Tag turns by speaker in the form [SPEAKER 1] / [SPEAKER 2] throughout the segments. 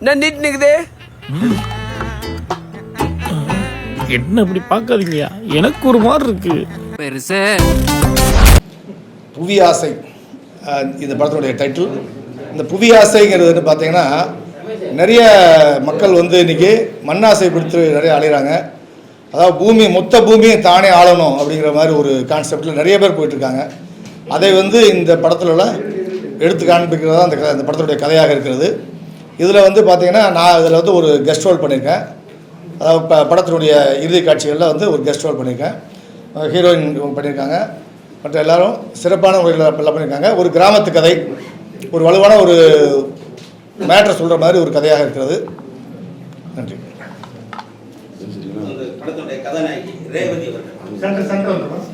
[SPEAKER 1] என்ன நீட் நிக்குது
[SPEAKER 2] என்ன இப்படி பார்க்காதீங்க எனக்கு ஒரு மாதிரி இருக்கு.
[SPEAKER 1] பெருசு.
[SPEAKER 3] புவி ஆசை இந்த படத்தினுடைய டைட்டில் இந்த புவி ஆசைங்கிறது வந்து பார்த்தீங்கன்னா நிறைய மக்கள் வந்து இன்னைக்கு மண்ணாசை பிடித்து நிறைய அலைகிறாங்க அதாவது பூமி மொத்த பூமியை தானே ஆளணும் அப்படிங்கிற மாதிரி ஒரு கான்செப்டில் நிறைய பேர் போயிட்டுருக்காங்க. அதை வந்து இந்த படத்துலலாம் எடுத்து காண்பிக்கிறதா அந்த க- அந்த படத்துடைய கதையாக இருக்கிறது. இதில் வந்து பார்த்தீங்கன்னா நான் இதில் வந்து ஒரு கெஸ்ட் ரோல் பண்ணியிருக்கேன் அதாவது ப படத்தினுடைய இறுதி காட்சிகளில் வந்து ஒரு கெஸ்ட் ரோல் பண்ணியிருக்கேன் ஹீரோயின் பண்ணியிருக்காங்க மற்ற எல்லாரும் சிறப்பான முறையில் எல்லாம் பண்ணியிருக்காங்க ஒரு கிராமத்து கதை ஒரு வலுவான ஒரு மேட்ரை சொல்கிற மாதிரி ஒரு கதையாக இருக்கிறது. நன்றி.
[SPEAKER 4] அந்த படத்துடைய கதாநாயகி ரேவதி அவர்கள்.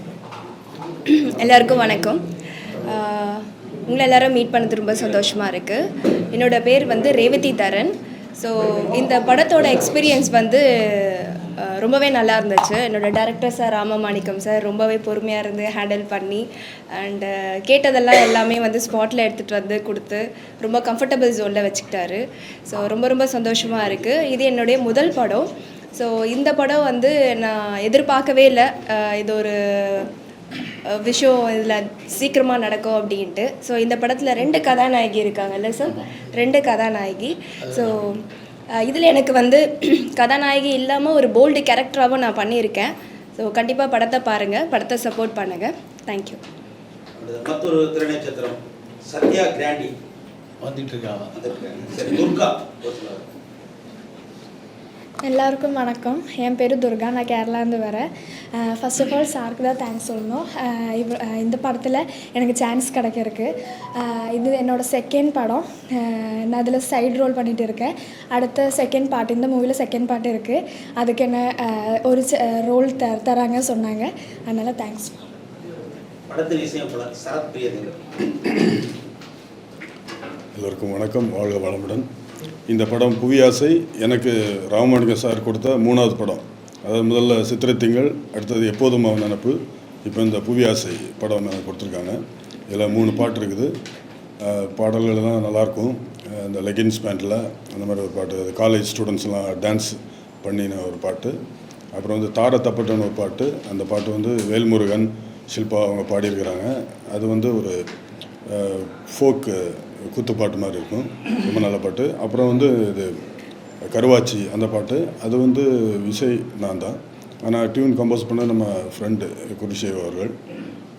[SPEAKER 5] எல்லாருக்கும் வணக்கம். உங்களை எல்லாரும் மீட் பண்ணது ரொம்ப சந்தோஷமாக இருக்குது என்னோட பேர் வந்து ரேவதி தரன். ஸோ இந்த படத்தோட எக்ஸ்பீரியன்ஸ் வந்து ரொம்பவே நல்லா இருந்துச்சு. என்னோட டேரக்டர் சார் ராமமாணிக்கம் சார் ரொம்பவே பொறுமையாக இருந்து ஹேண்டில் பண்ணி அண்டு கேட்டதெல்லாம் எல்லாமே வந்து ஸ்பாட்டில் எடுத்துகிட்டு வந்து கொடுத்து ரொம்ப கம்ஃபர்டபுள் ஜோனில் வச்சுக்கிட்டாரு. ஸோ ரொம்ப ரொம்ப சந்தோஷமாக இருக்குது இது என்னுடைய முதல் படம். ஸோ இந்த படம் வந்து நான் எதிர்பார்க்கவே இல்லை. இது ஒரு விஷயம் இதில் சீக்கிரமாக நடக்கும் அப்படின்ட்டு. ஸோ இந்த படத்தில் ரெண்டு கதாநாயகி இருக்காங்கல்ல சார் ரெண்டு கதாநாயகி. ஸோ இதில் எனக்கு வந்து கதாநாயகி இல்லாமல் ஒரு போல்டு கேரக்டராகவும் நான் பண்ணியிருக்கேன். ஸோ கண்டிப்பாக படத்தை பாருங்கள் படத்தை சப்போர்ட் பண்ணுங்கள் தேங்க்யூ
[SPEAKER 4] மற்றொரு திரைநட்சத்திரம். சத்யா கிராண்டி.
[SPEAKER 6] வந்துட்டு இருக்காங்க
[SPEAKER 4] வந்திருக்காங்க சரி துர்கா ஒரு சிலர்.
[SPEAKER 7] எல்லாருக்கும் வணக்கம் என் பேர் துர்கா நான் கேரளாந்து வரேன் ஃபர்ஸ்ட் ஆஃப் ஆல் சாருக்கு தான் தேங்க்ஸ் சொல்லணும் இவ இந்த படத்தில் எனக்கு சான்ஸ் கிடைக்கிருக்கு அஹ் இது என்னோடய செகண்ட் படம் நான் அதில் சைடு ரோல் பண்ணிகிட்டு இருக்கேன் அடுத்த செகண்ட் பார்ட் இந்த மூவியில் செகண்ட் பார்ட் இருக்குது அதுக்கு என்ன ஒரு ரோல் த தராங்க சொன்னாங்க அதனால் தேங்க்ஸ்
[SPEAKER 8] எல்லோருக்கும் வணக்கம் வாழ்க வளமுடன் இந்த படம் புவியாசை எனக்கு ராமலிங்கம் சார் கொடுத்த மூணாவது படம். அதாவது முதல்ல சித்திரை திங்கள் அடுத்தது எப்போதும் அவன் நினப்பு. இப்போ இந்த புவியாசை படம் எனக்கு கொடுத்துருக்காங்க. இதில் மூணு பாட்டு இருக்குது. பாடல்கள்லாம் நல்லாயிருக்கும். இந்த லெகின்ஸ் பேண்ட்டில் அந்த மாதிரி ஒரு பாட்டு. அது காலேஜ் ஸ்டூடெண்ட்ஸ்லாம் டான்ஸ் பண்ணின ஒரு பாட்டு. அப்புறம் வந்து தார தப்பட்டன்னு ஒரு பாட்டு. அந்த பாட்டு வந்து வேல்முருகன் ஷில்பா அவங்க பாடியிருக்கிறாங்க. அது வந்து ஒரு ஃபோக்கு குத்துப்பாட்டு மாதிரி இருக்கும். ரொம்ப நல்ல பாட்டு. அப்புறம் வந்து இது கருவாச்சி அந்த பாட்டு. அது வந்து இசை நான் தான். ஆனால் டியூன் கம்போஸ் பண்ண நம்ம ஃப்ரெண்டு குருசேவ் அவர்கள்.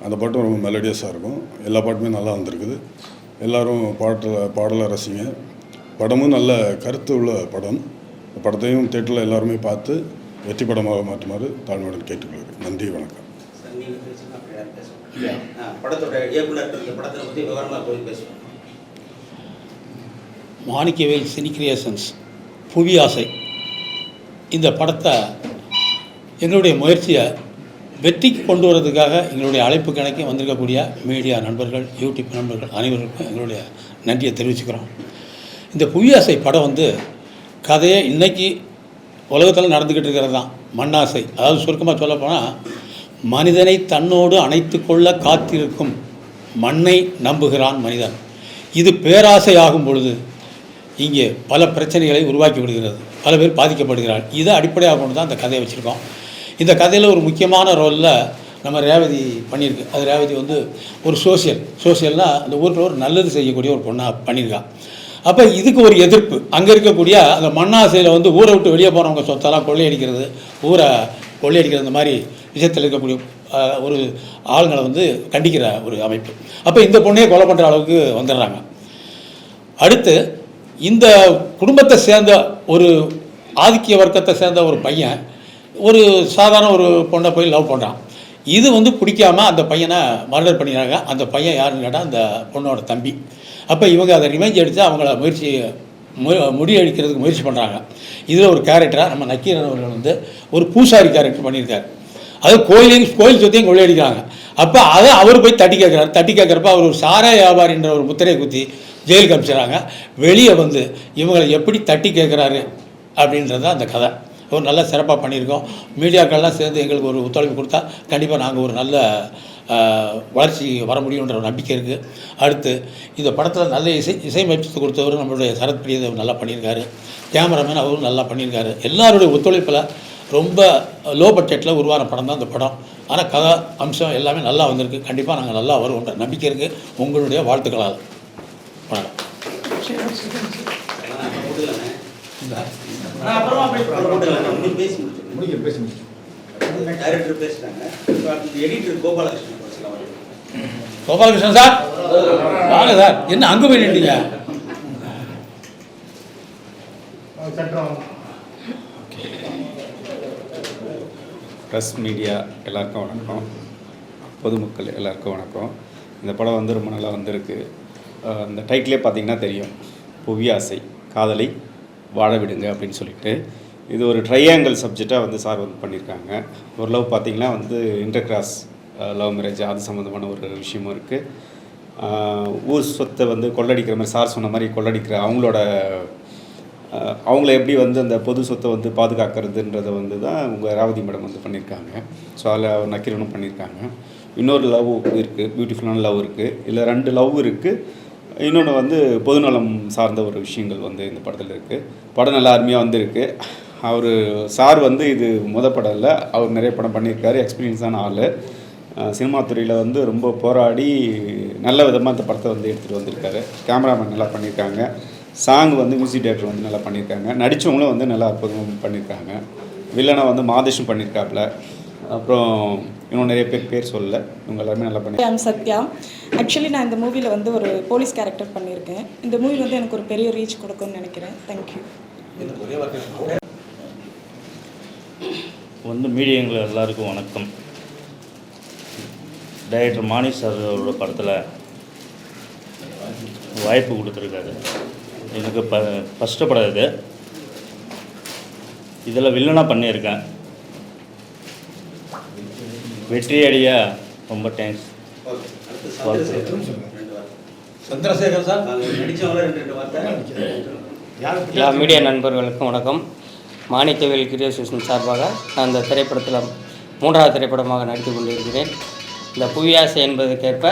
[SPEAKER 8] அந்த பாட்டும் ரொம்ப மெலடியஸாக இருக்கும். எல்லா பாட்டுமே நல்லா வந்திருக்குது. எல்லோரும் பாட்டில் பாடலை ரசிங்க. படமும் நல்ல கருத்து உள்ள படம். படத்தையும் தேட்டரில் எல்லாருமே பார்த்து வெற்றி படமாக மாற்றுமாறு தாழ்மையுடன் கேட்டுக்கொள்கிறேன். நன்றி வணக்கம்.
[SPEAKER 4] படத்தோட இயக்குனர் படத்தை பற்றி விவரமாக போய் பேசுவோம்.
[SPEAKER 6] மாணிக்கவேல் சினி கிரியேஷன்ஸ் புவி ஆசை இந்த படத்தை எங்களுடைய முயற்சியை வெற்றிக்கு கொண்டு வரதுக்காக எங்களுடைய அழைப்பு கணக்கே வந்திருக்கக்கூடிய மீடியா நண்பர்கள் யூடியூப் நண்பர்கள் அனைவருக்கும் எங்களுடைய நன்றியை தெரிவிச்சுக்கிறோம். இந்த புவி ஆசை படம் வந்து கதையை இன்றைக்கி உலகத்தில் நடந்துக்கிட்டு இருக்கிறது தான். மண்ணாசை. அதாவது சுருக்கமாக சொல்லப்போனால் மனிதனை தன்னோடு அணைத்து கொள்ள காத்திருக்கும் மண்ணை நம்புகிறான் மனிதன். இது பேராசை ஆகும் பொழுது இங்கே பல பிரச்சனைகளை உருவாக்கி விடுகிறது. பல பேர் பாதிக்கப்படுகிறார். இதை அடிப்படையாக கொண்டு தான் அந்த கதையை வச்சுருக்கோம். இந்த கதையில் ஒரு முக்கியமான ரோலில் நம்ம ரேவதி பண்ணியிருக்கு. அது ரேவதி வந்து ஒரு சோசியல் சோசியல்னால் அந்த ஊரில் ஒரு நல்லது செய்யக்கூடிய ஒரு பொண்ணாக பண்ணியிருக்கா. அப்போ இதுக்கு ஒரு எதிர்ப்பு. அங்கே இருக்கக்கூடிய அந்த மண்ணாசையில் வந்து ஊரை விட்டு வெளியே போகிறவங்க சொத்தெல்லாம் கொள்ளையடிக்கிறது ஊரை கொள்ளையடிக்கிறது இந்த மாதிரி விஷயத்தில் இருக்கக்கூடிய ஒரு ஆளுங்களை வந்து கண்டிக்கிற ஒரு அமைப்பு. அப்போ இந்த பொண்ணையே கொலை பண்ணுற அளவுக்கு வந்துடுறாங்க. அடுத்து இந்த குடும்பத்தை சேர்ந்த ஒரு ஆதிக்கிய வர்க்கத்தை சேர்ந்த ஒரு பையன் ஒரு சாதாரண ஒரு பொண்ணை போய் லவ் பண்ணுறான் இது வந்து பிடிக்காம அந்த பையனை மர்டர் பண்ணிடுறாங்க. அந்த பையன் யாருன்னு கேட்டால் அந்த பொண்ணோட தம்பி. அப்போ இவங்க அதை ரிவெஞ்ச் எடுத்து அவங்கள முயற்சி மு- முறியடிக்கிறதுக்கு முயற்சி பண்ணுறாங்க இதில் ஒரு கேரக்டராக நம்ம நக்கீரன் அவர்கள் வந்து ஒரு பூசாரி கேரக்டர் பண்ணியிருக்காரு. அது கோயிலையும் கோயில் சொத்தையும் கொள்ளையடிக்கிறாங்க. அப்போ அதை அவர் போய் தட்டி கேட்குறாரு. தட்டி கேட்குறப்ப அவர் ஒரு சாராய வியாபாரின்ற ஒரு முத்திரையை குத்தி ஜெயிலுக்கு அனுப்பிச்சிடுறாங்க. வெளியே வந்து இவங்களை எப்படி தட்டி கேட்குறாரு அப்படின்றது தான் அந்த கதை. ஒரு நல்ல சிறப்பாக பண்ணியிருக்கோம். மீடியாக்கள்லாம் சேர்ந்து எங்களுக்கு ஒரு ஒத்துழைப்பு கொடுத்தா கண்டிப்பாக நாங்கள் ஒரு நல்ல வளர்ச்சி வர முடியுன்ற ஒரு நம்பிக்கை இருக்குது அடுத்து இந்த படத்தில் நல்ல இசை இசையமைப்பு கொடுத்தவர் நம்மளுடைய சரத் பிரியதேவ் நல்லா பண்ணியிருக்காரு. கேமராமேன் அவரும் நல்லா பண்ணியிருக்காரு. எல்லாருடைய ஒத்துழைப்பில் ரொம்ப லோ பட்ஜெட்டில் உருவான படம் தான் இந்த படம். ஆனால் கதை அம்சம் எல்லாமே நல்லா வந்திருக்கு. கண்டிப்பாக நாங்கள் நல்லா வருவோன்ற நம்பிக்கை இருக்குது உங்களுடைய வாழ்த்துக்களால். வணக்கம்.
[SPEAKER 4] கோபாலகிருஷ்ணன்
[SPEAKER 6] சார்? வாங்க சார். என்ன அங்கே போய் நின்றீங்க
[SPEAKER 1] ப்ரெஸ் மீடியா எல்லாருக்கும் வணக்கம். பொதுமக்கள் எல்லாருக்கும் வணக்கம். இந்த படம் வந்து ரொம்ப நல்லா வந்திருக்கு. இந்த டைட்டிலே பார்த்தீங்கன்னா தெரியும். புவி ஆசை காதலை வாழ விடுங்க அப்படின்னு சொல்லிட்டு. இது ஒரு ட்ரையாங்கிள் சப்ஜெக்டாக வந்து சார் வந்து பண்ணியிருக்காங்க. ஒரு லவ் பார்த்தீங்கன்னா வந்து இன்டர் கிராஸ் லவ் மேரேஜ் அது சம்மந்தமான ஒரு விஷயமும் இருக்குது ஊர் சொத்தை வந்து கொள்ளடிக்கிற மாதிரி சார் சொன்ன மாதிரி கொள்ளடிக்கிற அவங்களோட அவங்கள எப்படி வந்து அந்த பொது சொத்தை வந்து பாதுகாக்கிறதுன்றதை வந்து தான் உங்கள் ராவதி மேடம் வந்து பண்ணியிருக்காங்க. ஸோ அதில் நக்கீரனும் பண்ணியிருக்காங்க. இன்னொரு லவ் இருக்குது பியூட்டிஃபுல்லான லவ் இருக்குது இல்லை ரெண்டு லவ் இருக்குது இன்னொன்று வந்து பொதுநலம் சார்ந்த ஒரு விஷயங்கள் வந்து இந்த படத்தில் இருக்குது படம் நல்லா அருமையாக வந்திருக்கு. அவர் சார் வந்து இது முத படம் இல்லை. அவர் நிறைய படம் பண்ணியிருக்காரு. எக்ஸ்பீரியன்ஸான ஆள். சினிமா துறையில் வந்து ரொம்ப போராடி நல்ல விதமாக இந்த படத்தை வந்து எடுத்துகிட்டு வந்திருக்காரு. கேமராமேன் நல்லா பண்ணியிருக்காங்க. சாங் வந்து மியூசிக் டேரக்டர் வந்து நல்லா பண்ணியிருக்காங்க நடித்தவங்களும் வந்து நல்லா அற்புதமாக பண்ணியிருக்காங்க வில்லனை வந்து மாதேஷும் பண்ணியிருக்காப்புல அப்புறம் இன்னும் நிறைய பேர் பேர் சொல்லல. இவங்க எல்லாருமே நல்லா பண்ணி
[SPEAKER 9] ஐம் சத்யா ஆக்சுவலி நான் இந்த மூவியில் வந்து ஒரு போலீஸ் கேரக்டர் பண்ணியிருக்கேன் இந்த மூவி வந்து எனக்கு ஒரு பெரிய ரீச் கொடுக்கும்னு நினைக்கிறேன். தேங்க்யூ
[SPEAKER 10] வந்து மீடியங்கள் எல்லாருக்கும் வணக்கம். டைரக்டர் மாணி சார் அவரோட படத்தில் வாய்ப்பு கொடுத்துருக்காரு. எனக்கு ப ஃபஸ்ட்டு படம் இது இதில் வில்லனாக பண்ணியிருக்கேன். வெற்றி அடைய? ரொம்ப தேங்க்ஸ்
[SPEAKER 4] சந்திரசேகர்.
[SPEAKER 6] சார்
[SPEAKER 11] எல்லா மீடியா நண்பர்களுக்கும் வணக்கம். மாணிக்கவேல் கிரியேஷன் சார்பாக நான் இந்த திரைப்படத்தில் மூன்றாவது திரைப்படமாக நடித்து கொண்டிருக்கிறேன். இந்த புவியாசை என்பதற்கேற்ப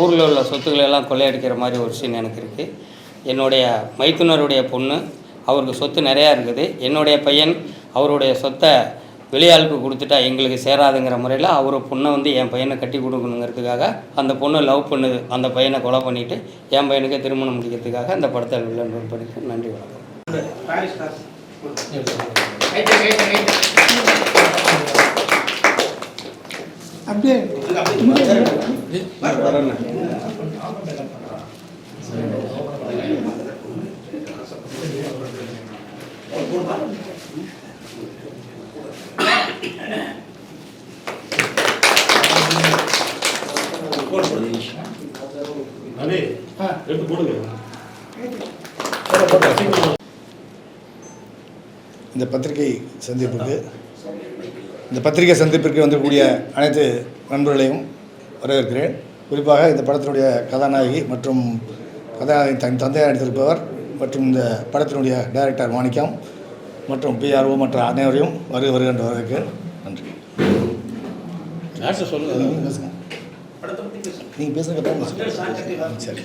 [SPEAKER 11] ஊரில் உள்ள சொத்துக்களை எல்லாம் கொள்ளையடிக்கிற மாதிரி ஒரு சீன் எனக்கு இருக்குது என்னுடைய மைத்துனருடைய பொண்ணு அவருக்கு சொத்து நிறையா இருக்குது. என்னுடைய பையன் அவருடைய சொத்தை வெளியாளுக்கு கொடுத்துட்டா எங்களுக்கு சேராதுங்கிற முறையில் அவர் பொண்ணை வந்து என் பையனை கட்டி கொடுக்கணுங்கிறதுக்காக அந்த பொண்ணு லவ் பண்ணுது. அந்த பையனை கொலை பண்ணிவிட்டு என் பையனுக்கே திருமணம் முடிக்கிறதுக்காக அந்த படத்தை வில்லன் பண்ணியிருக்கேன் நன்றி வணக்கம்.
[SPEAKER 9] அப்படியே.
[SPEAKER 3] இந்த பத்திரிகை சந்திப்புக்கு இந்த பத்திரிகை சந்திப்பிற்கு வந்திருக்கக்கூடிய அனைத்து நண்பர்களையும் வரவேற்கிறேன். குறிப்பாக இந்த படத்தினுடைய கதாநாயகி மற்றும் கதாநாயகி தன் தந்தையாக நடித்திருப்பவர் மற்றும் இந்த படத்தினுடைய டைரக்டர் மாணிக்கம். மற்றும் பிஆர்ஓ மற்ற அனைவரையும் வருக வருகின்ற வரவேற்கு நன்றி
[SPEAKER 6] சொல்லுங்கள்
[SPEAKER 3] நீங்கள் பேசுங்க. சரி.